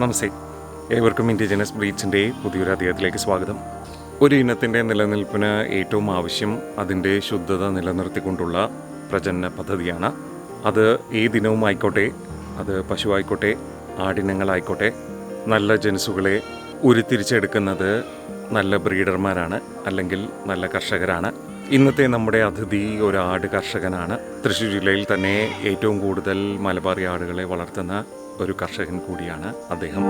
നമസ്തേ. ഏവർക്കും ഇൻഡിജിനസ് ബ്രീഡ്സിന്റെ പുതിയൊരു അധ്യായത്തിലേക്ക് സ്വാഗതം. ഒരു ഇനത്തിന്റെ നിലനിൽപ്പിന് ഏറ്റവും ആവശ്യം അതിന്റെ ശുദ്ധത നിലനിർത്തിക്കൊണ്ടുള്ള പ്രജനന പദ്ധതിയാണ്. അത് ഏതിനവും ആയിക്കോട്ടെ അത് പശുവായിക്കോട്ടെ ആടിനങ്ങളായിക്കോട്ടെ നല്ല ജനുസുകളെ ഉരുത്തിരിച്ചെടുക്കുന്നത് നല്ല ബ്രീഡർമാരാണ് അല്ലെങ്കിൽ നല്ല കർഷകരാണ്. ഇന്നത്തെ നമ്മുടെ അതിഥി ഒരു ആട് കർഷകനാണ്. തൃശ്ശൂർ ജില്ലയിൽ തന്നെ ഏറ്റവും കൂടുതൽ മലബാറി ആടുകളെ വളർത്തുന്ന ഒരു കർഷകൻ കൂടിയാണ് അദ്ദേഹം.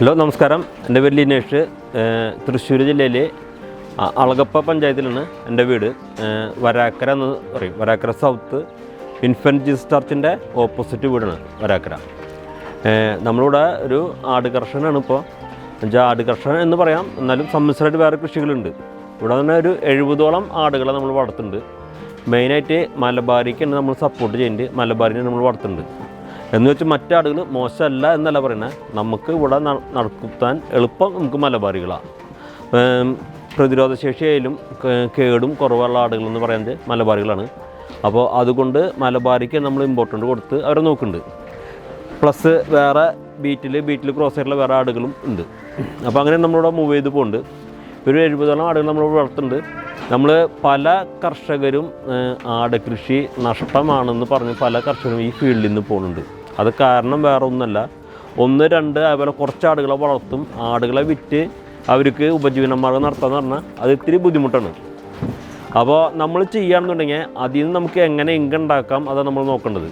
ഹലോ നമസ്കാരം. എന്റെ പേര് ലിനേഷ്. തൃശ്ശൂർ ജില്ലയിലെ അളകപ്പ പഞ്ചായത്തിലാണ് എന്റെ വീട്. വരാക്കര എന്ന് പറയും. വരാക്കര സൗത്ത് ഇൻഫന്റ് ജീസ് ചർച്ചിന്റെ ഓപ്പോസിറ്റ് വീടാണ് വരാക്കര. നമ്മളിവിടെ ഒരു ആട് കർഷകനാണ് ഇപ്പോൾ എന്നുവെച്ചാൽ ആട് കർഷകൻ എന്ന് പറയാം എന്നാലും സമ്മിശ്രമായിട്ട് വേറെ കൃഷികളുണ്ട്. ഇവിടെ തന്നെ ഒരു എഴുപതോളം ആടുകളെ നമ്മൾ വളർത്തുന്നുണ്ട്. മെയിനായിട്ട് മലബാരിക്കാണ് നമ്മൾ സപ്പോർട്ട് ചെയ്യുന്നുണ്ട് മലബാരിനെ നമ്മൾ വളർത്തുന്നുണ്ട്. എന്ന് വെച്ചാൽ മറ്റാടുകൾ മോശമല്ല എന്നല്ല പറയുന്നത് നമുക്ക് ഇവിടെ നടക്കുത്താൻ എളുപ്പം നമുക്ക് മലബാരികളാണ് പ്രതിരോധശേഷിയായാലും കേടും കുറവുള്ള ആടുകളെന്ന് പറയുന്നത് മലബാറികളാണ്. അപ്പോൾ അതുകൊണ്ട് മലബാറിക്ക് നമ്മൾ ഇമ്പോർട്ടന്റ് കൊടുത്ത് അവരെ നോക്കുന്നുണ്ട്. പ്ലസ് വേറെ ബീറ്റിൽ ബീറ്റിൽ ക്രോസ് ആയിട്ടുള്ള വേറെ ആടുകളും ഉണ്ട്. അപ്പോൾ അങ്ങനെ നമ്മളിവിടെ മൂവ് ചെയ്ത് പോകുന്നുണ്ട് ഒരു എഴുപതോളം ആടുകൾ നമ്മൾ വളർത്തുന്നുണ്ട്. നമ്മൾ പല കർഷകരും ആട് കൃഷി നഷ്ടമാണെന്ന് പറഞ്ഞ് പല കർഷകരും ഈ ഫീൽഡിൽ നിന്ന് പോകുന്നുണ്ട് അത് കാരണം വേറെ ഒന്നല്ല ഒന്ന് രണ്ട് അതുപോലെ കുറച്ച് ആടുകളെ വളർത്തും. ആടുകളെ വിറ്റ് അവർക്ക് ഉപജീവനമാർഗം നടത്താമെന്ന് പറഞ്ഞാൽ അത് ഇത്തിരി ബുദ്ധിമുട്ടാണ്. അപ്പോൾ നമ്മൾ ചെയ്യുകയാണെന്നുണ്ടെങ്കിൽ അതിൽ നിന്ന് നമുക്ക് എങ്ങനെ ഇൻകം ഉണ്ടാക്കാം അതാണ് നമ്മൾ നോക്കേണ്ടത്.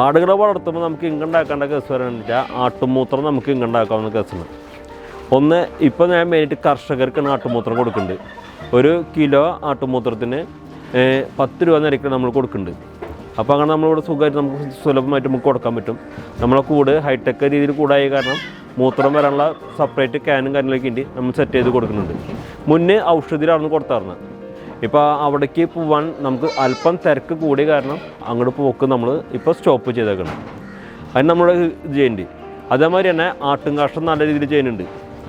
ആടുകളെ വളർത്തുമ്പോൾ നമുക്ക് ഇൻകം ഉണ്ടാക്കേണ്ട കേസ് വെച്ചാൽ ആട്ടുമൂത്രം നമുക്ക് ഇൻകം ഉണ്ടാക്കാവുന്ന കേസാണ് ഒന്ന് ഇപ്പോൾ ഞാൻ മെയിനായിട്ട് കർഷകർക്കാണ് ആട്ടുമൂത്രം കൊടുക്കുന്നുണ്ട് ഒരു കിലോ ആട്ടുമൂത്രത്തിന് പത്ത് രൂപ നിരക്കിൽ നമ്മൾ കൊടുക്കുന്നുണ്ട് അപ്പോൾ അങ്ങനെ നമ്മളിവിടെ സുഖമായിട്ട് നമുക്ക് സുലഭമായിട്ട് നമുക്ക് കൊടുക്കാൻ പറ്റും. നമ്മളെ കൂട് ഹൈടെക് രീതിയിൽ കൂടായ കാരണം മൂത്രം വരാനുള്ള സെപ്പറേറ്റ് ക്യാനും കാര്യങ്ങളൊക്കെ ഉണ്ട്. നമ്മൾ സെറ്റ് ചെയ്ത് കൊടുക്കുന്നുണ്ട്. മുന്നേ ഔഷധിയിലാണ് കൊടുത്താറുന്നത് ഇപ്പോൾ അവിടേക്ക് പോവാൻ നമുക്ക് അല്പം തിരക്ക് കൂടിയ കാരണം അങ്ങോട്ട് പോക്ക് നമ്മൾ ഇപ്പോൾ സ്റ്റോപ്പ് ചെയ്തേക്കണം. അതിന് നമ്മുടെ ഇത് ചെയ്യുന്നുണ്ട് അതേമാതിരി തന്നെ ആട്ടുംകാഷ്ടം നല്ല രീതിയിൽ ചെയ്യുന്നുണ്ട്.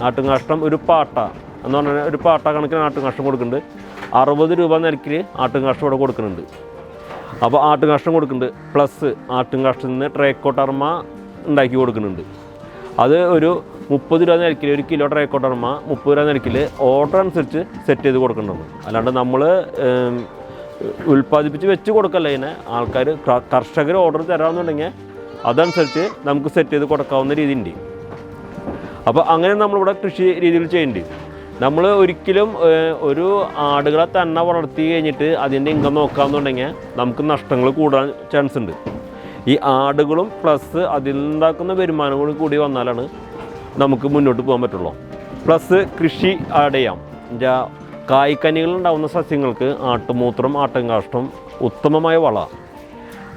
ആട്ടുംകാഷ്ടം ഒരു പാട്ട എന്ന് പറഞ്ഞാൽ ഒരു പാട്ട കണക്കിന് ആട്ടുംകാഷ്ടം കൊടുക്കുന്നുണ്ട്. അറുപത് രൂപ നിരക്കിൽ ആട്ടുംകാഷ്ടം ഇവിടെ കൊടുക്കുന്നുണ്ട്. അപ്പോൾ ആട്ടുംകാഷ്ടം കൊടുക്കുന്നുണ്ട്. പ്ലസ് ആട്ടുംകാഷ്ടത്തിൽ നിന്ന് ട്രേക്കോട്ടർമ ഉണ്ടാക്കി കൊടുക്കുന്നുണ്ട്. അത് ഒരു മുപ്പത് രൂപ നിരക്കിൽ ഒരു കിലോ ഡ്രൈ ട്രേക്കോട്ടർമ മുപ്പത് രൂപ നിരക്കിൽ ഓർഡർ അനുസരിച്ച് സെറ്റ് ചെയ്ത് കൊടുക്കേണ്ടത് അല്ലാണ്ട് നമ്മൾ ഉൽപ്പാദിപ്പിച്ച് വെച്ച് കൊടുക്കല്ല ഇതിനെ. ആൾക്കാർ കർഷകർ ഓർഡർ തരാമെന്നുണ്ടെങ്കിൽ അതനുസരിച്ച് നമുക്ക് സെറ്റ് ചെയ്ത് കൊടുക്കാവുന്ന രീതി ഉണ്ട് അപ്പോൾ അങ്ങനെ നമ്മളിവിടെ കൃഷി രീതിയിൽ ചെയ്യേണ്ടി നമ്മൾ ഒരിക്കലും ഒരു ആടുകളെ തന്നെ വളർത്തി കഴിഞ്ഞിട്ട് അതിന്റെ ഇൻകം നോക്കാമെന്നുണ്ടെങ്കിൽ നമുക്ക് നഷ്ടങ്ങൾ കൂടാൻ ചാൻസ് ഉണ്ട്. ഈ ആടുകളും പ്ലസ് അതിൽ നിന്നുണ്ടാക്കുന്ന വരുമാനങ്ങളും കൂടി വന്നാലാണ് നമുക്ക് മുന്നോട്ട് പോകാൻ പറ്റുള്ളൂ. പ്ലസ് കൃഷി ആഡ് ചെയ്യാം ഉണ്ടാകുന്ന സസ്യങ്ങൾക്ക് ആട്ടുമൂത്രം ആട്ടുംകാഷ്ടം ഉത്തമമായ വളമാണ്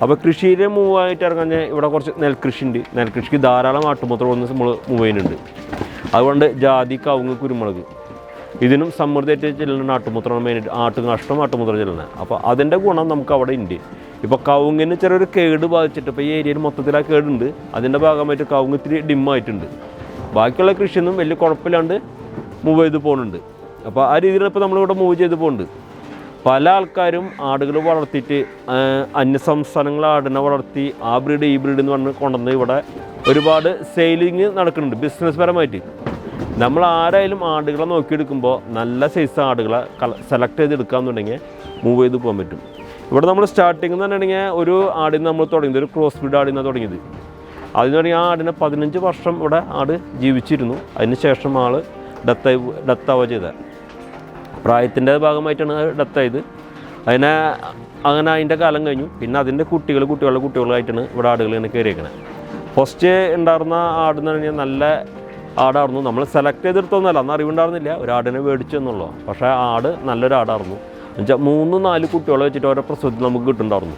അപ്പോൾ കൃഷിയിൽ മൂവായിട്ട് ഇറങ്ങാൻ ഇവിടെ കുറച്ച് നെൽകൃഷി ഉണ്ട്. നെൽകൃഷിക്ക് ധാരാളം ആട്ടുമൂത്രം ഒന്ന് നമ്മൾ മൂവ് ചെയ്യുന്നുണ്ട്. അതുകൊണ്ട് ജാതി കവുങ്ങ് കുരുമുളക്. ഇതിനും സമൃദ്ധിയായിട്ട് ചെല്ലുന്ന ആട്ടുമൂത്രമാണ് മെയിനായിട്ട് ആട്ടുകാഷ്ടം ആട്ടുമൂത്രം ചെല്ലുന്നത്. അപ്പോൾ അതിന്റെ ഗുണം നമുക്ക് അവിടെ ഉണ്ട്. ഇപ്പോൾ കവുങ്ങിന് ചെറിയൊരു കേട് ബാധിച്ചിട്ട് ഇപ്പോൾ ഈ ഏരിയയിൽ മൊത്തത്തിൽ ആ കേടുണ്ട്. അതിന്റെ ഭാഗമായിട്ട് കവുങ്ങ് ഇത്തിരി ഡിമ്മായിട്ടുണ്ട്. ബാക്കിയുള്ള കൃഷിയൊന്നും വലിയ കുഴപ്പമില്ലാണ്ട് മൂവ് ചെയ്ത് പോകുന്നുണ്ട്. അപ്പോൾ ആ രീതിയിൽ ഇപ്പോൾ നമ്മളിവിടെ മൂവ് ചെയ്ത് പോകുന്നുണ്ട്. പല ആൾക്കാരും ആടുകൾ വളർത്തിയിട്ട് അന്യസംസ്ഥാനങ്ങൾ ആടിനെ വളർത്തി ആ ബ്രീഡ് ഈ ബ്രീഡ് എന്ന് പറഞ്ഞ് കൊണ്ടുവന്ന് ഇവിടെ ഒരുപാട് സെയിലിങ് നടക്കുന്നുണ്ട് ബിസിനസ് പരമായിട്ട്. നമ്മൾ ആരായാലും ആടുകളെ നോക്കിയെടുക്കുമ്പോൾ നല്ല സൈസ് ആടുകളെ സെലക്ട് ചെയ്ത് എടുക്കാമെന്നുണ്ടെങ്കിൽ മൂവ് ചെയ്ത് പോകാൻ പറ്റും. ഇവിടെ നമ്മൾ സ്റ്റാർട്ടിങ് എന്ന് പറഞ്ഞിട്ടുണ്ടെങ്കിൽ ഒരു ആടിന്ന് നമ്മൾ തുടങ്ങിയത് ഒരു ക്രോസ് ബ്രീഡ് ആടിന്നാണ് തുടങ്ങിയത്. അതിന് പറഞ്ഞാൽ ആ ആടിനെ പതിനഞ്ച് വർഷം ഇവിടെ ആട് ജീവിച്ചിരുന്നു. അതിന് ശേഷം ആൾ ഡെത്തായി ഡെത്താവുക ചെയ്തത്. പ്രായത്തിന്റെ ഭാഗമായിട്ടാണ് ഡെത്തായത് അതിനെ അങ്ങനെ അതിന്റെ കാലം കഴിഞ്ഞു. പിന്നെ അതിന്റെ കുട്ടികൾ കുട്ടികളുടെ കുട്ടികളായിട്ടാണ് ഇവിടെ ആടുകൾ ഇങ്ങനെ കയറിയേക്കണത് ഫസ്റ്റ് ഉണ്ടായിരുന്ന ആടെന്ന് പറഞ്ഞാൽ നല്ല ആടായിരുന്നു. നമ്മൾ സെലക്ട് ചെയ്തെടുത്തൊന്നുമല്ല അന്ന് അറിവുണ്ടായിരുന്നില്ല. ഒരു ആടിനെ മേടിച്ചു പക്ഷേ ആട് നല്ലൊരു ആടായിരുന്നു. എന്നുവെച്ചാൽ മൂന്ന് നാല് കുട്ടികളെ വെച്ചിട്ട് ഓരോ പ്രസവത്തിൽ നമുക്ക് കിട്ടുന്നുണ്ടായിരുന്നു.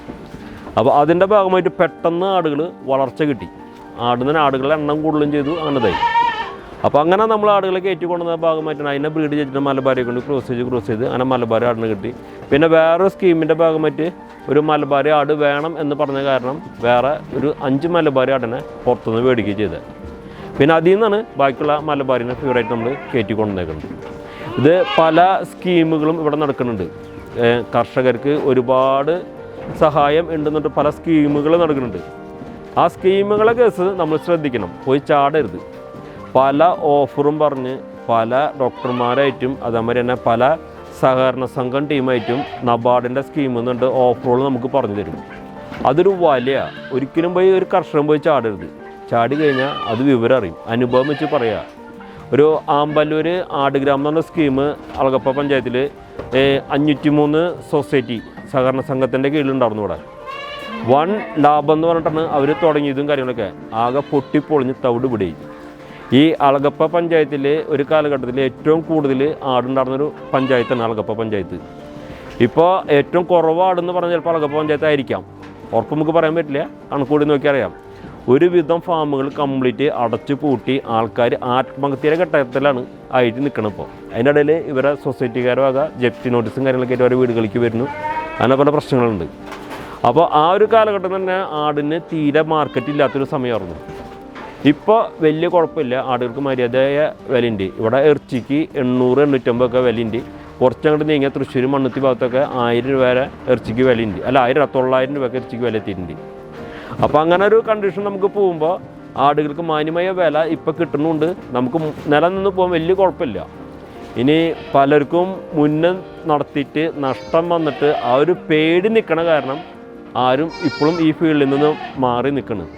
അപ്പോൾ അതിന്റെ ഭാഗമായിട്ട് പെട്ടെന്ന് ആടുകൾ വളർച്ച കിട്ടി. ആടുന്ന ആടുകളുടെ എണ്ണം കൂടുതലും ചെയ്തു അങ്ങനതായി. അപ്പോൾ അങ്ങനെ നമ്മൾ ആടുകളെ കയറ്റി കൊണ്ടുവന്ന ഭാഗമായിട്ടാണ് അതിനെ ബ്രീഡ് ചെയ്തിട്ട് മലബാരെ കൊണ്ട് ക്രോസ് ചെയ്ത് ക്രോസ് ചെയ്ത് അങ്ങനെ മലബാർ ആടിനെ കിട്ടി. പിന്നെ വേറെ സ്കീമിന്റെ ഭാഗമായിട്ട് ഒരു മലബാരി ആട് വേണം എന്ന് പറഞ്ഞ കാരണം വേറെ ഒരു അഞ്ച് മലബാരി ആടിനെ പുറത്തുനിന്ന് മേടിക്കുകയും ചെയ്തത്. പിന്നെ അതിൽ നിന്നാണ് ബാക്കിയുള്ള മലബാരിനെ പ്യൂറായിട്ട് നമ്മൾ കയറ്റി കൊണ്ടുവന്നേക്കുന്നത് ഇത് പല സ്കീമുകളും ഇവിടെ നടക്കുന്നുണ്ട്. കർഷകർക്ക് ഒരുപാട് സഹായം ഉണ്ടെന്നിട്ട് പല സ്കീമുകൾ നടക്കുന്നുണ്ട്. ആ സ്കീമുകളെ കേസ് നമ്മൾ ശ്രദ്ധിക്കണം. പോയി ചാടരുത്. പല ഓഫറും പറഞ്ഞ് പല ഡോക്ടർമാരായിട്ടും അതേമാതിരി തന്നെ പല സഹകരണ സംഘം ടീമായിട്ടും നബാർഡിന്റെ സ്കീമിൽ ഓഫറുകൾ നമുക്ക് പറഞ്ഞു തരും. അതൊരു വലിയ ഒരിക്കലും പോയി ഒരു കർഷകൻ പോയി ചാടരുത്. ചാടി കഴിഞ്ഞാൽ അത് വിവരം അറിയും. അനുഭവം വെച്ച് പറയുക ഒരു ആമ്പല്ലൂർ ആടുഗ്രാം എന്ന് പറഞ്ഞ സ്കീം അളകപ്പ പഞ്ചായത്തിൽ അഞ്ഞൂറ്റി മൂന്ന് സൊസൈറ്റി സഹകരണ സംഘത്തിന്റെ കീഴിലുണ്ടായിരുന്നു ഇവിടെ. വൺ ലാഭം എന്ന് പറഞ്ഞിട്ടാണ് അവർ തുടങ്ങിയതും കാര്യങ്ങളൊക്കെ. ആകെ പൊട്ടിപ്പൊളിഞ്ഞ് തവിട് പിടി. ഈ അളകപ്പ പഞ്ചായത്തിൽ ഒരു കാലഘട്ടത്തിൽ ഏറ്റവും കൂടുതൽ ആടുണ്ടായിരുന്നൊരു പഞ്ചായത്താണ് അളകപ്പ പഞ്ചായത്ത്. ഇപ്പോൾ ഏറ്റവും കുറവ് ആടെന്ന് പറഞ്ഞാൽ ചിലപ്പോൾ അളകപ്പ പഞ്ചായത്ത് ആയിരിക്കാം ഉറപ്പ് നമുക്ക് പറയാൻ പറ്റില്ല. കണക്കൂടി നോക്കി അറിയാം ഒരുവിധം ഫാമുകൾ കംപ്ലീറ്റ് അടച്ചു പൂട്ടി ആൾക്കാർ ആത്മഹത്യയുടെ ഘട്ടത്തിലാണ് ആയിട്ട് നിൽക്കണം ഇപ്പോൾ അതിന്റെ ഇടയിൽ ഇവരെ സൊസൈറ്റിക്കാരും വക ജപ്തി നോട്ടീസും കാര്യങ്ങളൊക്കെ ആയിട്ട് അവരെ വീടുകളിലേക്ക് വരുന്നു. അങ്ങനെ പല പ്രശ്നങ്ങളുണ്ട്. അപ്പോൾ ആ ഒരു കാലഘട്ടം തന്നെ ആടിന് തീരെ മാർക്കറ്റ് ഇല്ലാത്തൊരു സമയമായിരുന്നു. ഇപ്പോൾ വലിയ കുഴപ്പമില്ല. ആടുകൾക്ക് മര്യാദയായ വിലയുണ്ട്. ഇവിടെ ഇറച്ചിക്ക് എണ്ണൂറ് എണ്ണൂറ്റമ്പതൊക്കെ വിലയുണ്ട്. കുറച്ചങ്ങോട്ട് നീങ്ങിയ തൃശ്ശൂർ മണ്ണുത്തി ഭാഗത്തൊക്കെ ആയിരം രൂപ വരെ ഇറച്ചിക്ക് വിലയുണ്ട്. അല്ല ആയിരം തൊള്ളായിരം രൂപയ്ക്ക് ഇറച്ചിക്ക് വില എത്തിയിട്ടുണ്ട്. അപ്പോൾ അങ്ങനെ ഒരു കണ്ടീഷൻ നമുക്ക് പോകുമ്പോൾ ആടുകൾക്ക് മാന്യമായ വില ഇപ്പോൾ കിട്ടുന്നുണ്ട്. നമുക്ക് നിലനിന്ന് പോകാൻ വലിയ കുഴപ്പമില്ല. ഇനി പലർക്കും മുന്നേ നടത്തിയിട്ട് നഷ്ടം വന്നിട്ട് ആ ഒരു പേടി നിൽക്കണ കാരണം ആരും ഇപ്പോഴും ഈ ഫീൽഡിൽ നിന്ന് മാറി നിൽക്കണം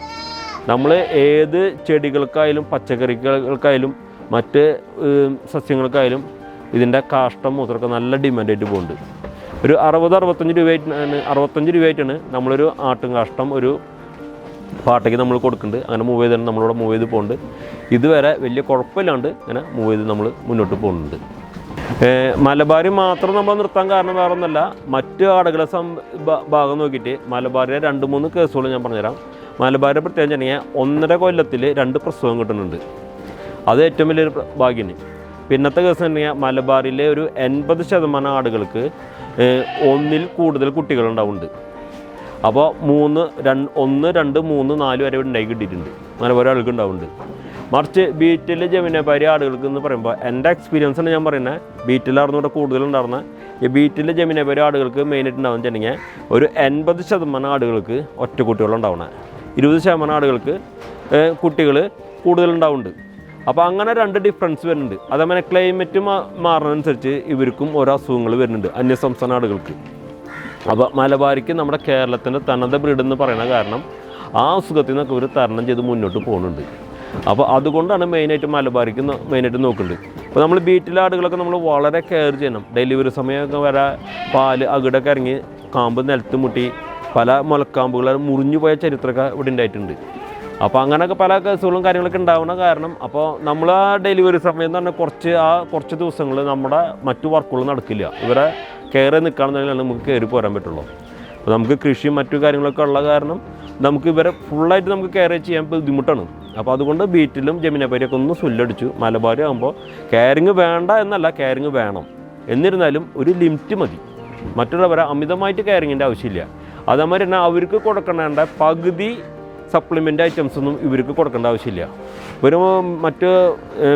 നമ്മൾ ഏത് ചെടികൾക്കായാലും പച്ചക്കറികൾക്കായാലും മറ്റ് സസ്യങ്ങൾക്കായാലും ഇതിന്റെ കാഷ്ടം മൂത്രമൊക്കെ നല്ല ഡിമാൻഡായിട്ട് പോകുന്നുണ്ട് ഒരു അറുപത് അറുപത്തഞ്ച് രൂപയായിട്ടാണ് അറുപത്തഞ്ച് രൂപയായിട്ടാണ് നമ്മളൊരു ആട്ടും കാഷ്ടം ഒരു പാട്ടയ്ക്ക് നമ്മൾ കൊടുക്കുന്നുണ്ട്. അങ്ങനെ മൂവ് ചെയ്തിട്ട് നമ്മളിവിടെ മൂവ് ചെയ്ത് പോകുന്നുണ്ട് ഇതുവരെ വലിയ കുഴപ്പമില്ലാണ്ട് അങ്ങനെ മൂവ് ചെയ്ത് നമ്മൾ മുന്നോട്ട് പോകുന്നുണ്ട്. മലബാരി മാത്രം നമ്മൾ നിർത്താൻ കാരണം വേറെ ഒന്നല്ല മറ്റ് ആടുകളെ സം ഭാഗം നോക്കിയിട്ട് മലബാറിലെ രണ്ട് മൂന്ന് കേസുകൾ ഞാൻ പറഞ്ഞുതരാം. മലബാറിന്റെ പ്രത്യേകം വെച്ചിട്ടുണ്ടെങ്കിൽ ഒന്നര കൊല്ലത്തിൽ രണ്ട് പ്രസവം കിട്ടുന്നുണ്ട്. അത് ഏറ്റവും വലിയൊരു ഭാഗ്യമാണ്. പിന്നത്തെ കേസ് ഉണ്ടെങ്കിൽ മലബാറിലെ ഒരു എൺപത് ശതമാനം ആടുകൾക്ക് ഒന്നിൽ കൂടുതൽ കുട്ടികളുണ്ടാവുന്നുണ്ട്. അപ്പോൾ മൂന്ന് രണ്ട് ഒന്ന് രണ്ട് മൂന്ന് നാല് വരെ ഉണ്ടായി കിട്ടിയിട്ടുണ്ട് അങ്ങനെ ഓരോ ആൾക്ക് ഉണ്ടാവുന്നുണ്ട്. മറിച്ച് ബീറ്റിൽ പരി ആളുകൾക്ക് എന്ന് പറയുമ്പോൾ എന്റെ എക്സ്പീരിയൻസ് ആണ് ഞാൻ പറയുന്നത്. ബീറ്റിലായിരുന്നു ഇവിടെ കൂടുതലുണ്ടായിരുന്ന. ഈ ബീറ്റിൽ പരി ആളുകൾക്ക് മെയിനായിട്ട് ഉണ്ടാവുന്ന ഒരു എൺപത് ശതമാനം ആളുകൾക്ക് ഒറ്റ കുട്ടികളുണ്ടാവണേ ഇരുപത് ശതമാനം ആളുകൾക്ക് കുട്ടികൾ കൂടുതലുണ്ടാവുന്നുണ്ട്. അപ്പോൾ അങ്ങനെ രണ്ട് ഡിഫറൻസ് വരുന്നുണ്ട്. അതേപോലെ ക്ലൈമറ്റ് മാറുന്നതനുസരിച്ച് ഇവർക്കും ഓരോ അസുഖങ്ങൾ വരുന്നുണ്ട്. അന്യസംസ്ഥാന ആടുകൾക്ക് അപ്പോൾ മലബാരിക്ക് നമ്മുടെ കേരളത്തിന്റെ തനത ബ്രീഡ് എന്ന് പറയുന്ന കാരണം ആ അസുഖത്തിൽ നിന്നൊക്കെ ഒരു തരണം ചെയ്ത് മുന്നോട്ട് പോകുന്നുണ്ട്. അപ്പോൾ അതുകൊണ്ടാണ് മെയിനായിട്ട് മലബാരിക്ക് മെയിനായിട്ട് നോക്കുന്നുണ്ട് അപ്പോൾ നമ്മൾ ബീറ്റിലെ ആടുകളൊക്കെ നമ്മൾ വളരെ കെയർ ചെയ്യണം. ഡെലിവറി സമയമൊക്കെ വരെ പാൽ അകിടൊക്കെ ഇറങ്ങി കാമ്പ് നിലത്ത് മുട്ടി പല മുലക്കാമ്പുകൾ മുറിഞ്ഞു പോയ ചരിത്രമൊക്കെ ഇവിടെ ഉണ്ടായിട്ടുണ്ട്. അപ്പോൾ അങ്ങനെയൊക്കെ പല കേസുകളും കാര്യങ്ങളൊക്കെ ഉണ്ടാവുന്ന കാരണം അപ്പോൾ നമ്മൾ ആ ഡെലിവറി സമയം എന്ന് പറഞ്ഞാൽ കുറച്ച് ആ കുറച്ച് ദിവസങ്ങൾ നമ്മുടെ മറ്റു വർക്കുകൾ നടക്കില്ല. ഇവരെ കയറി നിൽക്കുകയാണെന്നുണ്ടെങ്കിൽ നമുക്ക് കയറി പോരാൻ പറ്റുള്ളൂ. അപ്പോൾ നമുക്ക് കൃഷിയും മറ്റു കാര്യങ്ങളൊക്കെ ഉള്ള കാരണം നമുക്ക് ഇവരെ ഫുള്ളായിട്ട് നമുക്ക് കെയർ ചെയ്യാൻ ബുദ്ധിമുട്ടാണ്. അപ്പോൾ അതുകൊണ്ട് ബീറ്റിലും ജമിനപ്പരിയൊക്കെ ഒന്ന് സുല്ലടിച്ചു മലബാരി ആകുമ്പോൾ കെയറിങ് വേണ്ട എന്നല്ല കെയറിങ് വേണം. എന്നിരുന്നാലും ഒരു ലിമിറ്റ് മതി. മറ്റുള്ളവരെ അമിതമായിട്ട് കെയറിങ്ങിന്റെ ആവശ്യമില്ല. അതേമാതിരി തന്നെ അവർക്ക് കൊടുക്കേണ്ട പകുതി സപ്ലിമെന്റ് ഐറ്റംസ് ഒന്നും ഇവർക്ക് കൊടുക്കേണ്ട ആവശ്യമില്ല. ഒരു മറ്റ്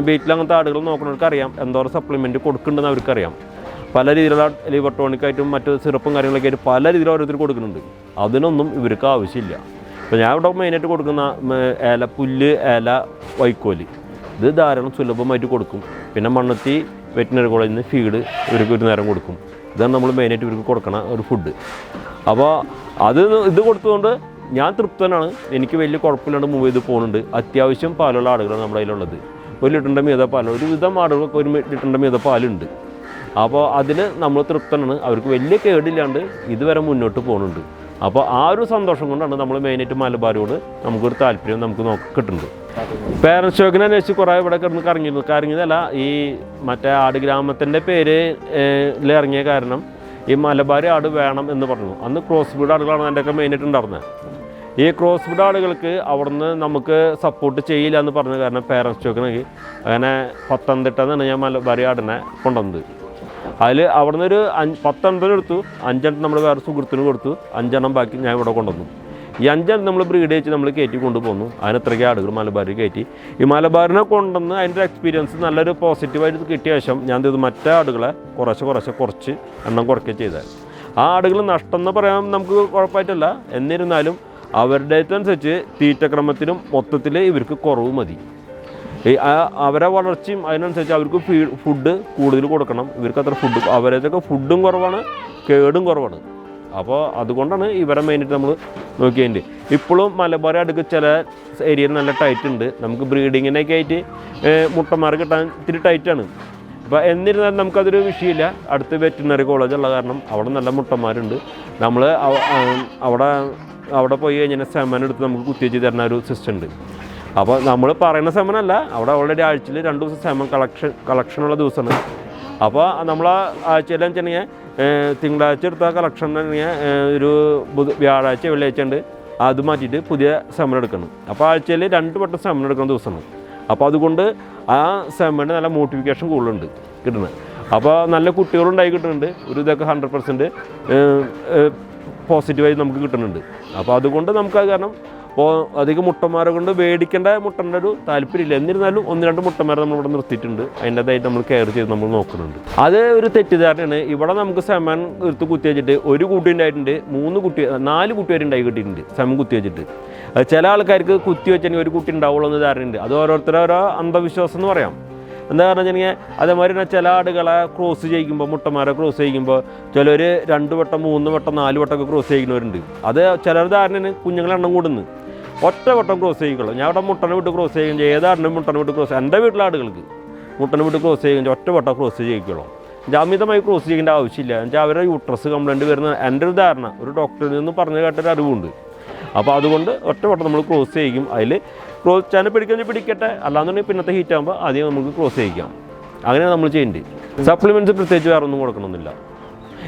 ബീറ്റിലങ്ങനത്തെ ആടുകൾ നോക്കുന്നവർക്ക് അറിയാം. എന്തോരം സപ്ലിമെന്റ് കൊടുക്കുന്നുണ്ടെന്ന് അവർക്കറിയാം. പല രീതിയിലുള്ള ലിവർ ടോണിക്കായിട്ടും മറ്റ് സിറപ്പും കാര്യങ്ങളൊക്കെ ആയിട്ട് പല രീതിയിൽ ഓരോരുത്തർ കൊടുക്കുന്നുണ്ട്. അതിനൊന്നും ഇവർക്ക് ആവശ്യമില്ല. അപ്പോൾ ഞാൻ ഇവിടെ മെയിനായിട്ട് കൊടുക്കുന്ന ഏല പുല്ല് ഏല വൈക്കോൽ. ഇത് ധാരാളം സുലഭമായിട്ട് കൊടുക്കും. പിന്നെ മണ്ണത്തി വെറ്റിനറി കോളേജിൽ നിന്ന് ഫീഡ് ഇവർക്ക് ഒരു നേരം കൊടുക്കും. ഇതാണ് നമ്മൾ മെയിനായിട്ട് ഇവർക്ക് കൊടുക്കണ ഒരു ഫുഡ് അപ്പോൾ അത് ഇത് കൊടുത്തതുകൊണ്ട് ഞാൻ തൃപ്തനാണ്. എനിക്ക് വലിയ കുഴപ്പമില്ലാണ്ട് മൂവ് ചെയ്ത് പോകുന്നുണ്ട്. അത്യാവശ്യം പാലുള്ള ആടുകളാണ് നമ്മുടെ കയ്യിലുള്ളത്. ഒരു ലിറ്ററിന്റെ മീത പാൽ ഒരുവിധം ആടുകൾക്ക് ഒരു ലിറ്ററിന്റെ മീത പാലുണ്ട്. അപ്പോൾ അതിൽ നമ്മൾ തൃപ്തനാണ്. അവർക്ക് വലിയ കേടില്ലാണ്ട് ഇതുവരെ മുന്നോട്ട് പോകുന്നുണ്ട്. അപ്പോൾ ആ ഒരു സന്തോഷം കൊണ്ടാണ് നമ്മൾ മെയിനായിട്ട് മലബാരോട് നമുക്കൊരു താല്പര്യം നമുക്ക് നോക്കി കിട്ടുന്നത്. പേരൻസ് ഷോക്കിനെ അന്വേഷിച്ച് കുറേ ഇവിടെ കിടന്ന് കറങ്ങിയിരുന്നു. കറങ്ങിയതല്ല ഈ മറ്റേ ആട് ഗ്രാമത്തിന്റെ പേര് ഇറങ്ങിയ കാരണം ഈ മലബാരി ആട് വേണം എന്ന് പറഞ്ഞു. അന്ന് ക്രോസ് ബീഡ് ആടുകളാണ് എന്റെയൊക്കെ മെയിനായിട്ട് ഉണ്ടായിരുന്നത് ഈ ക്രോസ് ബീഡ് ആടുകൾക്ക് അവിടുന്ന് നമുക്ക് സപ്പോർട്ട് ചെയ്യില്ല എന്ന് പറഞ്ഞ കാരണം പേരൻസ് ചോക്കിനെ അങ്ങനെ പത്തനംതിട്ട നിന്നാണ് ഞാൻ മലബാരി ആടിനെ കൊണ്ടുവന്നത്. അതിൽ അവിടെ നിന്ന് ഒരു അഞ്ച് പത്തെണ്ണം എടുത്തു. അഞ്ചെണ്ണം നമ്മൾ വേറെ സുഹൃത്തിന് കൊടുത്തു. അഞ്ചെണ്ണം ബാക്കി ഞാൻ ഇവിടെ കൊണ്ടുവന്നു. ഈ അഞ്ചെണ്ണം നമ്മൾ ബ്രീഡ് വെച്ച് നമ്മൾ കയറ്റി കൊണ്ടുപോകുന്നു അതിന് ഇത്രയ്ക്ക് ആടുകൾ മലബാറിൽ കയറ്റി. ഈ മലബാറിനെ കൊണ്ടുവന്ന് അതിന്റെ എക്സ്പീരിയൻസ് നല്ലൊരു പോസിറ്റീവായിട്ട് കിട്ടിയ ശേഷം ഞാൻ ഇത് മറ്റേ ആടുകളെ കുറച്ച് കുറച്ച് കുറച്ച് എണ്ണം കുറയ്ക്കുക ചെയ്താൽ ആ ആടുകൾ നഷ്ടം എന്ന് പറയാൻ നമുക്ക് കുഴപ്പമായിട്ടല്ല. എന്നിരുന്നാലും അവരുടെ അനുസരിച്ച് തീറ്റക്രമത്തിനും മൊത്തത്തിൽ ഇവർക്ക് കുറവ് മതി. ഈ അവരെ വളർച്ചയും അതിനനുസരിച്ച് അവർക്ക് ഫുഡ് കൂടുതൽ കൊടുക്കണം. ഇവർക്ക് അത്ര ഫുഡ് അവരതൊക്കെ ഫുഡും കുറവാണ് കേടും കുറവാണ്. അപ്പോൾ അതുകൊണ്ടാണ് ഇവരെ മെയിനായിട്ട് നമ്മൾ നോക്കിയതിന്റെ. ഇപ്പോഴും മലബാർ അടുക്ക് ചില ഏരിയയിൽ നല്ല ടൈറ്റ് ഉണ്ട്. നമുക്ക് ബ്രീഡിങ്ങിനൊക്കെ ആയിട്ട് മുട്ടമാർ കിട്ടാൻ ഇത്തിരി ടൈറ്റാണ് അപ്പോൾ എന്നിരുന്നാലും നമുക്കതൊരു വിഷയമില്ല. അടുത്ത് വെറ്റിനറി കോളേജ് ഉള്ള കാരണം അവിടെ നല്ല മുട്ടന്മാരുണ്ട്. നമ്മൾ അവിടെ അവിടെ പോയി കഴിഞ്ഞാൽ സാമാനം എടുത്ത് നമുക്ക് കുത്തിവെച്ച് തരുന്ന ഒരു സിസ്റ്റം ഉണ്ട്. അപ്പോൾ നമ്മൾ പറയുന്ന സെമനല്ല അവിടെ ഓൾറെഡി ആഴ്ചയിൽ രണ്ട് ദിവസം സെമൻ കളക്ഷൻ കളക്ഷനുള്ള ദിവസമാണ്. അപ്പോൾ നമ്മൾ ആഴ്ചയിലെന്ന് വെച്ചിട്ടുണ്ടെങ്കിൽ തിങ്കളാഴ്ച എടുത്ത കളക്ഷൻ തന്നെ ഒരു ബുധ- വ്യാഴാഴ്ച വെള്ളിയാഴ്ച ഉണ്ട്. അത് മാറ്റിയിട്ട് പുതിയ സെമൻ എടുക്കണം. അപ്പോൾ ആഴ്ചയിൽ രണ്ട് വട്ടം സെമൻ എടുക്കുന്ന ദിവസമാണ്. അപ്പോൾ അതുകൊണ്ട് ആ സെമന് നല്ല മോട്ടിഫിക്കേഷൻ കൂടുതലുണ്ട് കിട്ടുന്നത്. അപ്പോൾ നല്ല കുട്ടികളുണ്ടായി കിട്ടുന്നുണ്ട്. ഒരു ഇതൊക്കെ ഹൺഡ്രഡ് പെർസെന്റ് പോസിറ്റീവായി നമുക്ക് കിട്ടുന്നുണ്ട്. അപ്പോൾ അതുകൊണ്ട് നമുക്ക് അത് കാരണം ഇപ്പോൾ അധികം മുട്ടന്മാരെ കൊണ്ട് മേടിക്കേണ്ട മുട്ടന്റെ ഒരു താല്പര്യമില്ല. എന്നിരുന്നാലും ഒന്ന് രണ്ട് മുട്ടന്മാരെ നമ്മൾ ഇവിടെ നിർത്തിയിട്ടുണ്ട്. അതിന്റെതായിട്ട് നമ്മൾ കെയർ ചെയ്ത് നമ്മൾ നോക്കുന്നുണ്ട്. അത് ഒരു തെറ്റിദ്ധാരണയാണ്. ഇവിടെ നമുക്ക് സെമൻ എടുത്ത് കുത്തി വെച്ചിട്ട് ഒരു കുട്ടി ഉണ്ടായിട്ടുണ്ട് മൂന്ന് കുട്ടി നാല് കുട്ടി വരെ ഉണ്ടായി കിട്ടിയിട്ടുണ്ട് സെമൻ കുത്തി വെച്ചിട്ട്. ചില ആൾക്കാർക്ക് കുത്തി വെച്ചാൽ ഒരു കുട്ടി ഉണ്ടാവുള്ളൂ എന്ന് ധാരണയുണ്ട്. അത് ഓരോരുത്തരും ഓരോ അന്ധവിശ്വാസം എന്ന് പറയാം. എന്താ പറഞ്ഞു വെച്ചിട്ടുണ്ടെങ്കിൽ അതേമാതിരി തന്നെ ചില ആടുകളെ ക്രോസ് ചെയ്യിക്കുമ്പോൾ മുട്ടന്മാരെ ക്രോസ് ചെയ്യിക്കുമ്പോൾ ചിലർ രണ്ട് വട്ടം മൂന്ന് വട്ടം നാല് വട്ടമൊക്കെ ക്രോസ് ചെയ്യുന്നവരുണ്ട് അത് ചിലർ ധാരണയാണ് കുഞ്ഞുങ്ങളെ എണ്ണം കൂടുന്നു ഒറ്റ വട്ടം ക്രോസ് ചെയ്യുകയുള്ളൂ. ഞാൻ അവിടെ മുട്ടനെ വിട്ട് ക്രോസ് ചെയ്യുകയും ചെയ്യും. ഏതാടിനും മുട്ടനെ വിട്ട് ക്രോസ് എന്റെ വീട്ടിലെ ആടുകൾക്ക് മുട്ടനെ വിട്ട് ക്രോസ് ചെയ്യും. ഒറ്റ വട്ടം ക്രോസ് എന്നാൽ അമിതമായി ക്രോസ് ചെയ്യേണ്ട ആവശ്യമില്ല. എന്നുവെച്ചാൽ അവരുടെ യൂട്രസ് കംപ്ലൈന്റ് വരുന്ന എന്റെ ഒരു ധാരണ. ഒരു ഡോക്ടറിൽ നിന്ന് പറഞ്ഞു കേട്ടൊരു അറിവുണ്ട്. അപ്പോൾ അതുകൊണ്ട് ഒറ്റ വട്ടം നമ്മൾ ക്രോസ് ചെയ്യിക്കും. അതിൽ ക്രോസ് ചാനൽ പിടിക്കുന്ന പിടിക്കട്ടെ. അല്ലാന്നുണ്ടെങ്കിൽ പിന്നത്തെ ഹീറ്റ് ആകുമ്പോൾ ആദ്യം നമുക്ക് ക്രോസ് ചെയ്യിക്കാം. അങ്ങനെയാണ് നമ്മൾ ചെയ്യേണ്ടത്. സപ്ലിമെന്റ്സ് പ്രത്യേകിച്ച് വേറെ ഒന്നും കൊടുക്കണമെന്നില്ല.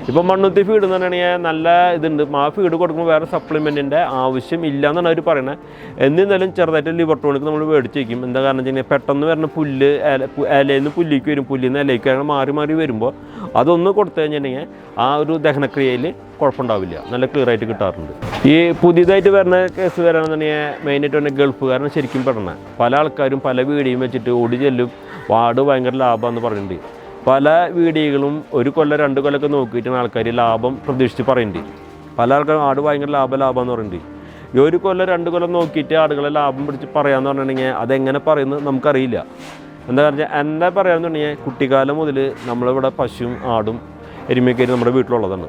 ഇപ്പം മണ്ണുത്തി ഫീഡ് എന്ന് പറഞ്ഞാൽ നല്ല ഇതുണ്ട്. ആ ഫീഡ് കൊടുക്കുമ്പോൾ വേറെ സപ്ലിമെന്റിന്റെ ആവശ്യം ഇല്ല എന്നാണ് അവർ പറയുന്നത് എന്നിരുന്നാലും ചെറുതായിട്ട് ലിവർ ടോണിക്ക് നമ്മൾ മേടിച്ച് വയ്ക്കും എന്താ കാരണം വെച്ച് കഴിഞ്ഞാൽ പെട്ടെന്ന് വരുന്ന പുല്ല് ഇല ഇലയിൽ നിന്ന് പുല്ലിക്ക് വരും. പുല്ലിൽ നിന്ന് ഇലയ്ക്ക് അങ്ങനെ മാറി മാറി വരുമ്പോൾ അതൊന്ന് കൊടുത്തു കഴിഞ്ഞിട്ടുണ്ടെങ്കിൽ ആ ഒരു ദഹനക്രിയയിൽ കുഴപ്പമുണ്ടാവില്ല. നല്ല ക്ലിയർ ആയിട്ട് കിട്ടാറുണ്ട്. ഈ പുതിയതായിട്ട് വരുന്ന കേസ് വരാണെന്നുണ്ടെങ്കിൽ മെയിനായിട്ട് തന്നെ ഗൾഫുകാരനെ ശരിക്കും പെടണം പല ആൾക്കാരും പല വീടിയും വെച്ചിട്ട് ഓടി ചെല്ലും. വാട് ഭയങ്കര ലാഭമാണെന്ന് പറയുന്നുണ്ട് പല വീഡിയോകളും ഒരു കൊല്ലം രണ്ട് കൊല്ലമൊക്കെ നോക്കിയിട്ടാണ് ആൾക്കാർ ലാഭം പ്രതീക്ഷിച്ച് പറയുന്നുണ്ട് പല ആൾക്കാരും ആട് ഭയങ്കര ലാഭ ലാഭം എന്ന് പറയുന്നുണ്ട് ഈ ഒരു കൊല്ലം രണ്ട് കൊല്ലം നോക്കിയിട്ട് ആടുകളെ ലാഭം പിടിച്ച് പറയാമെന്ന് പറഞ്ഞിട്ടുണ്ടെങ്കിൽ അതെങ്ങനെ പറയുന്നത് നമുക്കറിയില്ല. എന്താ പറഞ്ഞാൽ എന്താ പറയാമെന്നുണ്ടെങ്കിൽ കുട്ടിക്കാലം മുതൽ നമ്മളിവിടെ പശുവും ആടും എരുമയൊക്കെ നമ്മുടെ വീട്ടിലുള്ളതാണ്.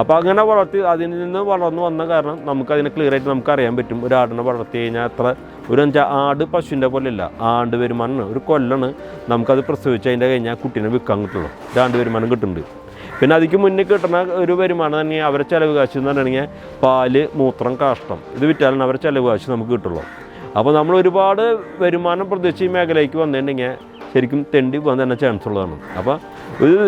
അപ്പോൾ അങ്ങനെ വളർത്തി അതിൽ നിന്ന് വളർന്നു വന്ന കാരണം നമുക്കതിനെ ക്ലിയർ ആയിട്ട് നമുക്ക് അറിയാൻ പറ്റും. ഒരു ആടിനെ വളർത്തി കഴിഞ്ഞാൽ അത്ര ഒരു അഞ്ചാ ആട് പശുവിന്റെ പോലെയല്ല ആണ്ട് വരുമാനമാണ്. ഒരു കൊല്ലാണ്. നമുക്കത് പ്രസവിച്ച് അതിന്റെ കഴിഞ്ഞാൽ കുട്ടീനെ വിൽക്കാൻ കിട്ടുള്ളൂ. ഒരു ആണ്ട് വരുമാനം കിട്ടുന്നുണ്ട്. പിന്നെ അതിക്ക് മുന്നേ കിട്ടുന്ന ഒരു വരുമാനം തന്നെ അവരെ ചിലവ് കാശ് എന്ന് പറഞ്ഞിട്ടുണ്ടെങ്കിൽ പാൽ മൂത്രം കാഷ്ടം. ഇത് വിറ്റാലാണ് അവരെ ചിലവ് കാശ് നമുക്ക് കിട്ടുള്ളൂ. അപ്പോൾ നമ്മൾ ഒരുപാട് വരുമാനം പ്രതീക്ഷിച്ച് ഈ മേഖലയ്ക്ക് വന്നിട്ടുണ്ടെങ്കിൽ ശരിക്കും തെണ്ടി പോകാൻ തന്നെ ചാൻസ് ഉള്ളതാണ്. അപ്പോൾ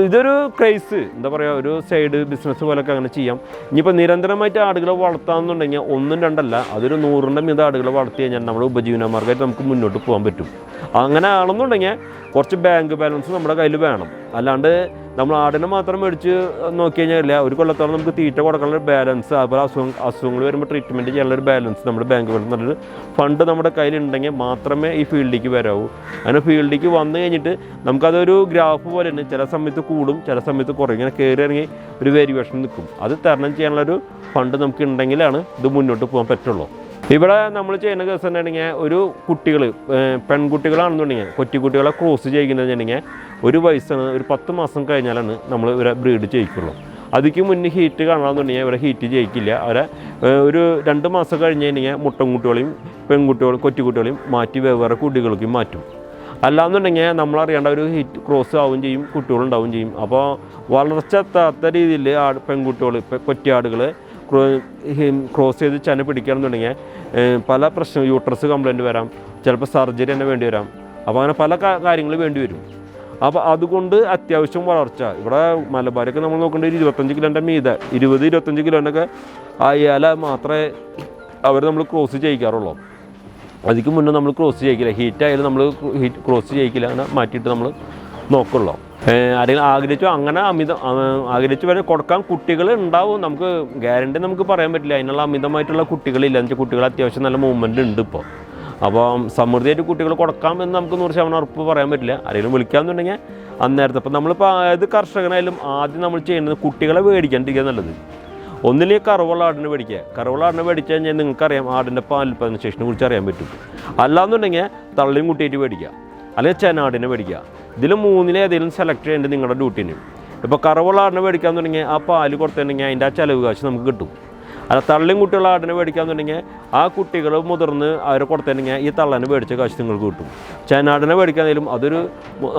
ഇതൊരു ക്രൈസ് എന്താ പറയുക ഒരു സൈഡ് ബിസിനസ് പോലൊക്കെ അങ്ങനെ ചെയ്യാം. ഇനിയിപ്പോൾ നിരന്തരമായിട്ട് ആടുകളെ വളർത്താമെന്നുണ്ടെങ്കിൽ ഒന്നും രണ്ടല്ല അതൊരു നൂറിന്റെ മീത ആടുകളെ വളർത്തി കഴിഞ്ഞാൽ നമ്മുടെ ഉപജീവനമാർഗമായിട്ട് നമുക്ക് മുന്നോട്ട് പോകാൻ പറ്റും. അങ്ങനെ ആണെന്നുണ്ടെങ്കിൽ കുറച്ച് ബാങ്ക് ബാലൻസ് നമ്മുടെ കയ്യിൽ വേണം. അല്ലാണ്ട് നമ്മൾ ആടിനെ മാത്രം മേടിച്ച് നോക്കി കഴിഞ്ഞാൽ ഒരു കൊല്ലത്തോളം നമുക്ക് തീറ്റ കൊടുക്കാനുള്ള ഒരു ബാലൻസ് അതുപോലെ അസുഖം അസുഖങ്ങൾ വരുമ്പോൾ ട്രീറ്റ്മെന്റ് ചെയ്യാനുള്ള ഒരു ബാലൻസ് നമ്മുടെ ബാങ്ക് ബാലൻസ് നല്ലൊരു ഫണ്ട് നമ്മുടെ കയ്യിലുണ്ടെങ്കിൽ മാത്രമേ ഈ ഫീൽഡിലേക്ക് വരാവൂ. അങ്ങനെ ഫീൽഡിലേക്ക് വന്നു കഴിഞ്ഞിട്ട് നമുക്കതൊരു ഗ്രാഫ് പോലെ തന്നെ ചില സമയത്ത് കൂടും ചില സമയത്ത് കുറയും. ഇങ്ങനെ കയറി ഇറങ്ങി ഒരു വേരിയേഷൻ നിൽക്കും. അത് തരണം ചെയ്യാനുള്ളൊരു ഫണ്ട് നമുക്ക് ഉണ്ടെങ്കിലാണ് ഇത് മുന്നോട്ട് പോകാൻ പറ്റുള്ളൂ. ഇവിടെ നമ്മൾ ചെയ്യുന്ന കേസ് എന്താണെങ്കിൽ ഒരു കുട്ടികൾ പെൺകുട്ടികളാണെന്നുണ്ടെങ്കിൽ കൊറ്റിക്കുട്ടികളെ ക്രോസ് ചെയ്യിക്കുന്നതെന്നുണ്ടെങ്കിൽ ഒരു വയസ്സാണ് ഒരു പത്ത് മാസം കഴിഞ്ഞാലാണ് നമ്മൾ ഇവരെ ബ്രീഡ് ചെയ്യിക്കുള്ളൂ. അതിക്ക് മുന്നേ ഹീറ്റ് കാണാമെന്നുണ്ടെങ്കിൽ ഇവരെ ഹീറ്റ് ചെയ്യിക്കില്ല. അവരെ ഒരു രണ്ട് മാസം കഴിഞ്ഞ് കഴിഞ്ഞാൽ മുട്ടൻകുട്ടികളെയും പെൺകുട്ടികളും കൊറ്റിക്കുട്ടികളെയും മാറ്റി വെവ്വേറെ കുട്ടികൾക്കും മാറ്റും. അല്ലാന്നുണ്ടെങ്കിൽ നമ്മളറിയേണ്ട ഒരു ഹിറ്റ് ക്രോസ് ആവുകയും ചെയ്യും കുട്ടികളുണ്ടാവുകയും ചെയ്യും. അപ്പോൾ വളർച്ച എത്താത്ത രീതിയിൽ ആട് പെൺകുട്ടികൾ കൊറ്റിയാടുകൾ ക്രോസ് ചെയ്ത് ചന പിടിക്കുകയാണെന്നുണ്ടെങ്കിൽ പല പ്രശ്നം യൂട്രസ് കംപ്ലൈന്റ് വരാം ചിലപ്പോൾ സർജറി തന്നെ വേണ്ടി വരാം. അപ്പോൾ അങ്ങനെ പല കാര്യങ്ങൾ വേണ്ടി വരും. അപ്പോൾ അതുകൊണ്ട് അത്യാവശ്യം വളർച്ച. ഇവിടെ മലബാരൊക്കെ നമ്മൾ നോക്കേണ്ടത് ഒരു ഇരുപത്തഞ്ച് കിലോന്റെ മീത. ഇരുപത് ഇരുപത്തഞ്ച് കിലോന്റെ ഒക്കെ ആയാൽ മാത്രമേ അവർ നമ്മൾ ക്രോസ് ചെയ്യിക്കാറുള്ളൂ. അതിക്ക് മുന്നേ നമ്മൾ ക്രോസ് ചെയ്യിക്കില്ല. ഹീറ്റ് ആയാലും നമ്മൾ ഹീറ്റ് ക്രോസ് ചെയ്യിക്കില്ല. അങ്ങനെ മാറ്റിയിട്ട് നമ്മൾ നോക്കുള്ളൂ. ആരെങ്കിലും ആഗ്രഹിച്ചു അങ്ങനെ അമിതം ആഗ്രഹിച്ചു വരെ കൊടുക്കാൻ കുട്ടികൾ ഉണ്ടാവും. നമുക്ക് ഗ്യാരണ്ടി നമുക്ക് പറയാൻ പറ്റില്ല. അതിനുള്ള അമിതമായിട്ടുള്ള കുട്ടികളില്ല. എന്ന് വെച്ചാൽ കുട്ടികൾ അത്യാവശ്യം നല്ല മൂവ്മെന്റ് ഉണ്ട് ഇപ്പോൾ അപ്പോൾ സമൃദ്ധിയായിട്ട് കുട്ടികൾ കൊടുക്കാം എന്ന് നമുക്ക് നൂറ് ശതമാനം ഉറപ്പ് പറയാൻ പറ്റില്ല. ആരെങ്കിലും വിളിക്കാമെന്നുണ്ടെങ്കിൽ അന്നേരത്തെ അപ്പം നമ്മളിപ്പോൾ ഏത് കർഷകനായാലും ആദ്യം നമ്മൾ ചെയ്യുന്നത് കുട്ടികളെ മേടിക്കാണ്ടിരിക്കുക നല്ലത്. ഒന്നിലേക്ക് കറവുള്ള ആടിനെ മേടിക്കുക. കറവുള്ള ആടിനെ മേടിച്ചു കഴിഞ്ഞാൽ നിങ്ങൾക്കറിയാം ആടിന്റെ പാൽപ്പതിന ശേഷിനെ കുറിച്ച് അറിയാൻ പറ്റും. അല്ലാന്നുണ്ടെങ്കിൽ തള്ളിയും കുട്ടിയായിട്ട് മേടിക്കുക. അല്ലെങ്കിൽ ചെനാടിനെ മേടിക്കുക ഇതിൽ മൂന്നിലെ ഏതെങ്കിലും സെലക്ട് ചെയ്യേണ്ടത് നിങ്ങളുടെ ഡ്യൂട്ടിന് ഇപ്പോൾ കറവുള്ള ആടിനെ മേടിക്കാൻ തുടങ്ങിയാൽ ആ പാൽ കൊടുത്തിട്ടുണ്ടെങ്കിൽ അതിന്റെ ആ ചിലവ് കാശ് നമുക്ക് കിട്ടും. അല്ല തള്ളിയും കുട്ടിയുള്ള ആടിനെ മേടിക്കാന്നുണ്ടെങ്കിൽ ആ കുട്ടികൾ മുതിർന്ന് അവരെ കൊടുത്തിട്ടുണ്ടെങ്കിൽ ഈ തള്ളനെ മേടിച്ച കാശ് നിങ്ങൾക്ക് കിട്ടും. ചേനാടിനെ മേടിക്കാന്നേലും അതൊരു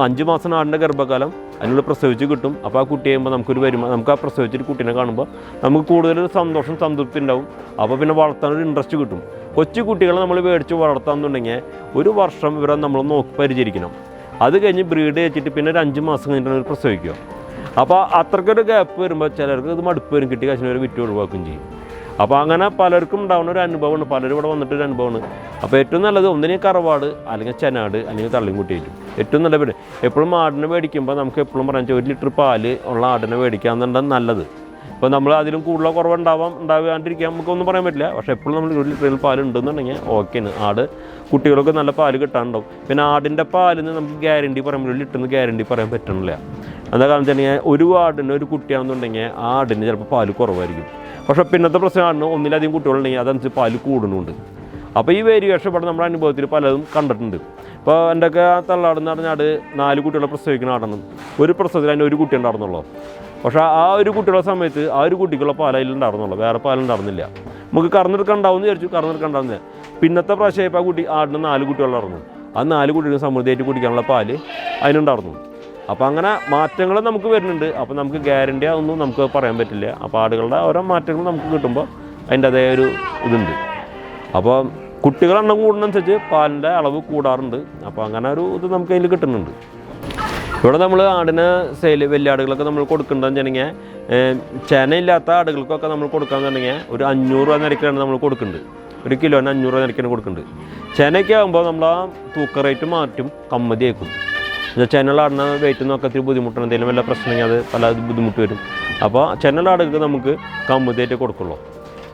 അഞ്ച് മാസം ആടിന്റെ ഗർഭകാലം അതിനുള്ള പ്രസവിച്ച് കിട്ടും. അപ്പോൾ ആ കുട്ടി ചെയ്യുമ്പോൾ നമുക്കൊരു വരുമാനം നമുക്ക് ആ പ്രസവിച്ചൊരു കുട്ടീനെ കാണുമ്പോൾ നമുക്ക് കൂടുതലൊരു സന്തോഷം സംതൃപ്തി ഉണ്ടാവും. അപ്പോൾ പിന്നെ വളർത്താൻ ഒരു ഇൻട്രസ്റ്റ് കിട്ടും. കൊച്ചു കുട്ടികളെ നമ്മൾ മേടിച്ച് വളർത്താന്നുണ്ടെങ്കിൽ ഒരു വർഷം ഇവരെ നമ്മൾ നോക്കി പരിചരിക്കണം. അത് കഴിഞ്ഞ് ബ്രീഡ് വെച്ചിട്ട് പിന്നെ ഒരു അഞ്ച് മാസം കഴിഞ്ഞിട്ട് പ്രസവിക്കുക. അപ്പോൾ അത്രയ്ക്കൊരു ഗ്യാപ്പ് വരുമ്പോൾ ചിലർക്ക് ഇത് മടുപ്പ് വരും കിട്ടി കാശിനെ വിറ്റ് ഒഴിവാക്കുകയും ചെയ്യും. അപ്പോൾ അങ്ങനെ പലർക്കും ഉണ്ടാവുന്ന ഒരു അനുഭവമാണ്. പലരും ഇവിടെ വന്നിട്ടൊരു അനുഭവമാണ്. അപ്പോൾ ഏറ്റവും നല്ലത് ഒന്നിനെ കറവാട് അല്ലെങ്കിൽ ചനാട് അല്ലെങ്കിൽ തള്ളിയും കുട്ടിയിട്ടും. ഏറ്റവും നല്ല പേര്. എപ്പോഴും ആടിനെ മേടിക്കുമ്പോൾ നമുക്ക് എപ്പോഴും വെച്ചാൽ ഒരു ലിറ്റർ പാൽ ഉള്ള ആടിനെ മേടിക്കാന്നുണ്ടെങ്കിൽ നല്ലത്. ഇപ്പോൾ നമ്മൾ അതിലും കൂടുതലോ കുറവുണ്ടാവാം ഉണ്ടാവാണ്ടിരിക്കാം നമുക്കൊന്നും പറയാൻ പറ്റില്ല. പക്ഷേ എപ്പോഴും നമ്മൾ ഒരു ലിറ്ററിൽ പാൽ ഉണ്ടെന്നുണ്ടെങ്കിൽ ഓക്കെയാണ്. ആട് കുട്ടികൾക്ക് നല്ല പാൽ കിട്ടാനുണ്ടാവും. പിന്നെ ആടിന്റെ പാലിന് നമുക്ക് ഗ്യാരണ്ടി പറയാൻ പറ്റില്ല. ഒരു ലിറ്ററിന് ഗ്യാരണ്ടി പറയാൻ പറ്റണില്ല. എന്താ കാരണം വെച്ചിട്ടുണ്ടെങ്കിൽ ഒരു ആടിന് ഒരു കുട്ടിയാണെന്നുണ്ടെങ്കിൽ ആടിന് ചിലപ്പോൾ പാൽ കുറവായിരിക്കും. പക്ഷേ പിന്നത്തെ പ്രശ്നമാണ് ഒന്നിലധികം കുട്ടികളുണ്ടെങ്കിൽ അതനുസരിച്ച് പാൽ കൂടുന്നുണ്ട്. അപ്പോൾ ഈ വേരിയേഷൻ ഇവിടെ നമ്മുടെ അനുഭവത്തിൽ പലതും കണ്ടിട്ടുണ്ട്. ഇപ്പോൾ എന്റെയൊക്കെ തള്ളാടെന്ന് പറഞ്ഞാൽ നാല് കുട്ടികളെ പ്രസവിക്കുന്ന ആടാണ്. ഒരു പ്രസവത്തിൽ അതിന് ഒരു കുട്ടി ഉണ്ടായിരുന്നുള്ളൂ. പക്ഷേ ആ ഒരു കുട്ടിയുടെ സമയത്ത് ആ ഒരു കുട്ടിക്കുള്ള അതിൽ ഉണ്ടായിരുന്നുള്ളൂ വേറെ പാലുണ്ടായിരുന്നില്ല നമുക്ക് കറന്നെടുക്കണ്ടാവും വിചാരിച്ചു കറന്നെടുക്കണ്ടാവുന്നത് പിന്നത്തെ പിന്നത്തെ പ്രാവശ്യമായപ്പോൾ ആ കുട്ടി ആടിന് നാല് കുട്ടികളിറങ്ങും ആ നാല് കുട്ടികൾ സമൃദ്ധിയായിട്ട് കുടിക്കാനുള്ള പാൽ അതിനുണ്ടായിരുന്നു. അപ്പോൾ അങ്ങനെ മാറ്റങ്ങൾ നമുക്ക് വരുന്നുണ്ട്. അപ്പോൾ നമുക്ക് ഗ്യാരണ്ടി ആവുന്നു നമുക്ക് പറയാൻ പറ്റില്ല. അപ്പോൾ ആടുകളുടെ ഓരോ മാറ്റങ്ങൾ നമുക്ക് കിട്ടുമ്പോൾ അതിന്റെ അതേ ഒരു ഇതുണ്ട്. അപ്പോൾ കുട്ടികളെണ്ണം കൂടുന്നതനുസരിച്ച് പാലിന്റെ അളവ് കൂടാറുണ്ട്. അപ്പോൾ അങ്ങനെ ഒരു ഇത് നമുക്ക് അതിൽ കിട്ടുന്നുണ്ട്. ഇവിടെ നമ്മൾ ആടിന് സെയിൽ വലിയ ആടുകളൊക്കെ നമ്മൾ കൊടുക്കേണ്ടതെന്ന് വെച്ചിട്ടുണ്ടെങ്കിൽ ചെനയില്ലാത്ത ആടുകൾക്കൊക്കെ നമ്മൾ കൊടുക്കാന്നുണ്ടെങ്കിൽ ഒരു അഞ്ഞൂറ് രൂപ നിരക്കിലാണ് നമ്മൾ കൊടുക്കുന്നുണ്ട് ഒരു കിലോന് അഞ്ഞൂറ് രൂപ നിരക്കിന് കൊടുക്കുന്നുണ്ട് ചേനയൊക്കെ ആകുമ്പോൾ നമ്മൾ ആ തൂക്ക റേറ്റ് മാറ്റും കമ്മതിയേക്കും ചെനലുള്ള ആടിന് വെയിറ്റ് നോക്കെ ഇത്തിരി ബുദ്ധിമുട്ടാണ്. എന്തെങ്കിലും വല്ല പ്രശ്നമെങ്കിൽ അത് പല ബുദ്ധിമുട്ട് വരും. അപ്പോൾ ചെനലാടുകൾക്ക് നമുക്ക് കമ്മതിയായിട്ട് കൊടുക്കുള്ളൂ.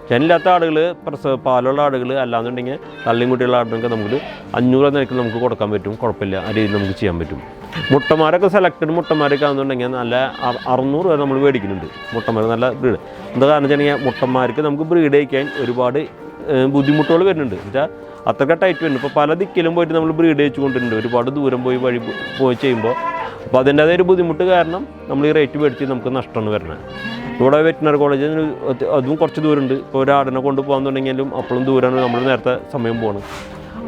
ചെനില്ലാത്ത ആടുകൾ പ്രസവ പാലുള്ള ആടുകൾ അല്ലാന്നുണ്ടെങ്കിൽ തള്ളിയും കുട്ടിയുള്ള ആടിനൊക്കെ നമുക്ക് അഞ്ഞൂറ് നിരക്കിൽ നമുക്ക് കൊടുക്കാൻ പറ്റും. കുഴപ്പമില്ല. ആ രീതിയിൽ നമുക്ക് ചെയ്യാൻ പറ്റും. മുട്ടന്മാരൊക്കെ സെലക്റ്റഡ് മുട്ടന്മാരൊക്കെ ആണെന്നുണ്ടെങ്കിൽ നല്ല അറ- അറുന്നൂറ് വരെ നമ്മൾ മേടിക്കുന്നുണ്ട്. മുട്ടന്മാർ നല്ല ബ്രീഡ് എന്താ കാരണം വെച്ചിട്ടുണ്ടെങ്കിൽ മുട്ടന്മാർക്ക് നമുക്ക് ബ്രീഡ് കഴിക്കാൻ ഒരുപാട് ബുദ്ധിമുട്ടുകൾ വരുന്നുണ്ട്. എന്നുവെച്ചാൽ അത്രയ്ക്ക് ടൈറ്റ് വരുന്നുണ്ട് ഇപ്പോൾ പല ദിക്കിലും പോയിട്ട് നമ്മൾ ബ്രീഡ് വെച്ച് കൊണ്ടിട്ടുണ്ട് ഒരുപാട് ദൂരം പോയി വഴി പോയി ചെയ്യുമ്പോൾ അപ്പോൾ അതിന്റേതായ ഒരു ബുദ്ധിമുട്ട് കാരണം നമ്മൾ ഈ റേറ്റ് മേടിച്ച് നമുക്ക് നഷ്ടമാണ് വരുന്നത് ഇവിടെ വെറ്റിനറി കോളേജ് അതും കുറച്ച് ദൂരമുണ്ട്. ഇപ്പോൾ ഒരാടിനെ കൊണ്ട് പോകാന്നുണ്ടെങ്കിലും അപ്പോഴും ദൂരമാണ് നമ്മൾ നേരത്തെ സമയം പോകണം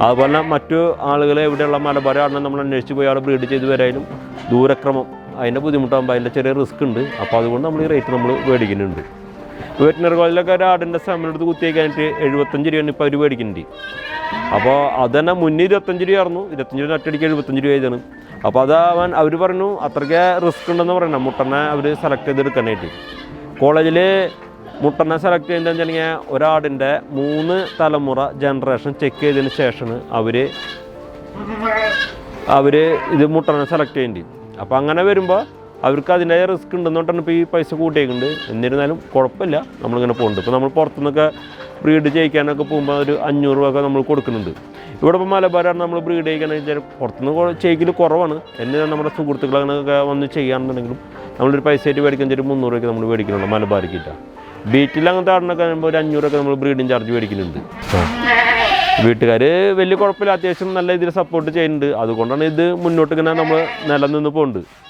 അതുപോലെ മറ്റു ആളുകളെ എവിടെയുള്ള മലബാർ ആടിനെ നമ്മൾ അന്വേഷിച്ച് പോയി അവിടെ ബ്രീഡ് ചെയ്ത് വരായാലും ദൂരക്രമം. അതിന്റെ ബുദ്ധിമുട്ടാകുമ്പോൾ അതിന്റെ ചെറിയ റിസ്ക് ഉണ്ട്. അപ്പോൾ അതുകൊണ്ട് നമ്മൾ ഈ റേറ്റ് നമ്മൾ മേടിക്കുന്നുണ്ട്. വെറ്റിനറി കോളേജിലൊക്കെ ഒരു ആടിന്റെ സമയത്ത് കുത്തിയേക്കാനായിട്ട് എഴുപത്തഞ്ച് രൂപയാണ് ഇപ്പോൾ അവർ മേടിക്കുന്നുണ്ട്. അപ്പോൾ അത് തന്നെ മുന്നേ ഇരുപത്തഞ്ച് രൂപയായിരുന്നു ഇരുപത്തഞ്ച് രൂപ ഒറ്റയടിക്ക് എഴുപത്തഞ്ച് രൂപ ആയതാണ്. അപ്പോൾ അത് അവൻ അവർ പറഞ്ഞു അത്രയ്ക്ക് റിസ്ക് ഉണ്ടെന്ന് പറയണം. മുട്ടനെ അവർ സെലക്ട് ചെയ്തെടുക്കാനായിട്ട് കോളേജിൽ മുട്ടനെ സെലക്ട് ചെയ്യുന്നത് വെച്ചിട്ടുണ്ടെങ്കിൽ ഒരാടിന്റെ മൂന്ന് തലമുറ ജനറേഷൻ ചെക്ക് ചെയ്തതിന് ശേഷമാണ് അവർ അവർ ഇത് മുട്ടനെ സെലക്ട് ചെയ്യേണ്ടി അപ്പോൾ അങ്ങനെ വരുമ്പോൾ അവർക്ക് അതിന്റെ റിസ്ക് ഉണ്ടെന്നുകൊണ്ടാണ് ഇപ്പോൾ ഈ പൈസ കൂട്ടിയേക്കുണ്ട് എന്നിരുന്നാലും കുഴപ്പമില്ല. നമ്മളിങ്ങനെ പോകുന്നുണ്ട് ഇപ്പോൾ നമ്മൾ പുറത്തുനിന്നൊക്കെ ബ്രീഡ് ചെയ്യിക്കാനൊക്കെ പോകുമ്പോൾ ഒരു അഞ്ഞൂറ് രൂപ നമ്മൾ കൊടുക്കുന്നുണ്ട്. ഇവിടെ ഇപ്പോൾ മലബാരാണ് നമ്മൾ ബ്രീഡ് ചെയ്യിക്കാന്ന് വെച്ചാൽ പുറത്തുനിന്ന് ചെയ്യിക്കൽ കുറവാണ്. എന്നിട്ട് നമ്മുടെ സുഹൃത്തുക്കൾ അങ്ങനെയൊക്കെ വന്ന് ചെയ്യാണെന്നുണ്ടെങ്കിലും നമ്മളൊരു പൈസ ആയിട്ട് മേടിക്കാൻ ഒരു മുന്നൂറ് രൂപയ്ക്ക് നമ്മൾ മേടിക്കുന്നുണ്ട് മലബാരിക്കില്ല ബീറ്റിൽ അങ്ങനത്തെ ആടിനൊക്കെ ആകുമ്പോൾ ഒരു അഞ്ഞൂറൊക്കെ നമ്മൾ ബ്രീഡിങ് ചാർജ് മേടിക്കുന്നുണ്ട്. വീട്ടുകാർ വലിയ കുഴപ്പമില്ല. അത്യാവശ്യം നല്ല രീതിയിൽ സപ്പോർട്ട് ചെയ്യുന്നുണ്ട്. അതുകൊണ്ടാണ് ഇത് മുന്നോട്ട് ഇങ്ങനെ നമ്മൾ നിലനിന്ന് പോകുന്നുണ്ട്